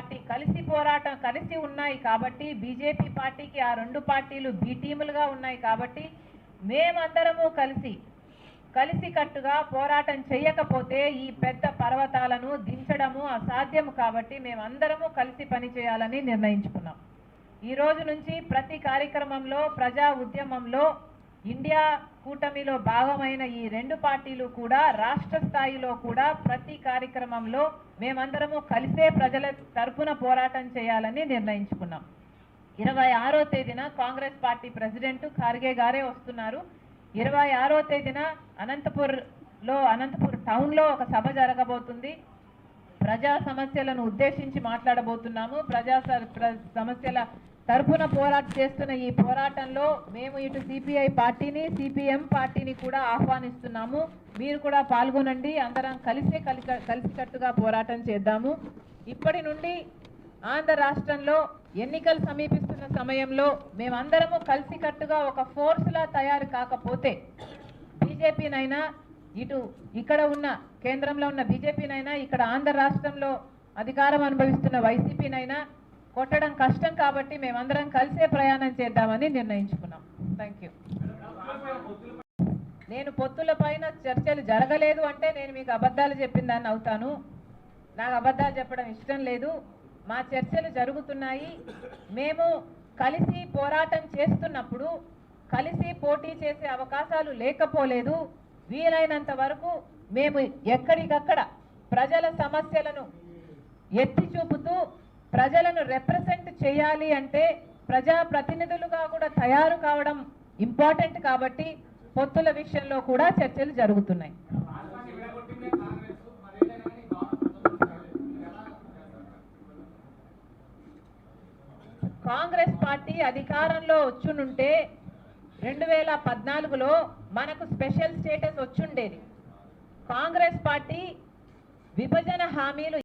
Party కలిసి పోరాటం కలిసి ఉన్నాయి కాబట్టి బీజేపీ పార్టీకి ఆ రెండు పార్టీలు బి టీములుగా ఉన్నాయి కాబట్టి మేమందరము కలిసి కలిసికట్టుగా పోరాటం చేయకపోతే ఈ పెద్ద పర్వతాలను దించడము అసాధ్యము కాబట్టి మేమందరము కలిసి పనిచేయాలని నిర్ణయించుకున్నాం. ఈ రోజు నుంచి ప్రతి కార్యక్రమంలో ప్రజా ఉద్యమంలో ఇండియా కూటమిలో భాగమైన ఈ రెండు పార్టీలు కూడా రాష్ట్ర స్థాయిలో కూడా ప్రతి కార్యక్రమంలో మేమందరము కలిసే ప్రజల తరఫున పోరాటం చేయాలని నిర్ణయించుకున్నాం. ఇరవై ఆరో తేదీన కాంగ్రెస్ పార్టీ ప్రెసిడెంట్ ఖార్గే గారే వస్తున్నారు. ఇరవై ఆరో తేదీన అనంతపూర్లో అనంతపూర్ టౌన్లో ఒక సభ జరగబోతుంది. ప్రజా సమస్యలను ఉద్దేశించి మాట్లాడబోతున్నాము. ప్రజా స- సమస్యల తరపున పోరాట చేస్తున్న ఈ పోరాటంలో మేము ఇటు సిపిఐ పార్టీని సిపిఎం పార్టీని కూడా ఆహ్వానిస్తున్నాము. మీరు కూడా పాల్గొనండి. అందరం కలిసే కలి కలిసికట్టుగా పోరాటం చేద్దాము. ఇప్పటి నుండి ఆంధ్ర రాష్ట్రంలో ఎన్నికలు సమీపిస్తున్న సమయంలో మేమందరము కలిసికట్టుగా ఒక ఫోర్స్లా తయారు కాకపోతే బీజేపీనైనా ఇటు ఇక్కడ ఉన్న కేంద్రంలో ఉన్న బీజేపీనైనా ఇక్కడ ఆంధ్ర రాష్ట్రంలో అధికారం అనుభవిస్తున్న వైసీపీనైనా కొట్టడం కష్టం కాబట్టి మేమందరం కలిసే ప్రయాణం చేద్దామని నిర్ణయించుకున్నాం. థ్యాంక్ యూ నేను పొత్తుల పైన చర్చలు జరగలేదు అంటే నేను మీకు అబద్ధాలు చెప్పిందాన్ని అవుతాను. నాకు అబద్ధాలు చెప్పడం ఇష్టం లేదు. మా చర్చలు జరుగుతున్నాయి. మేము కలిసి పోరాటం చేస్తున్నప్పుడు కలిసి పోటీ చేసే అవకాశాలు లేకపోలేదు. వీలైనంత వరకు మేము ఎక్కడికక్కడ ప్రజల సమస్యలను ఎత్తి చూపుతూ ప్రజలను రిప్రజెంట్ చేయాలి అంటే ప్రజా ప్రతినిధులుగా కూడా తయారు కావడం ఇంపార్టెంట్ కాబట్టి పొత్తుల విషయంలో కూడా చర్చలు జరుగుతున్నాయి. కాంగ్రెస్ పార్టీ అధికారంలో వచ్చునుంటే రెండు వేల పద్నాలుగులో మనకు స్పెషల్ స్టేటస్ వచ్చుండేది. కాంగ్రెస్ పార్టీ విభజన హామీలు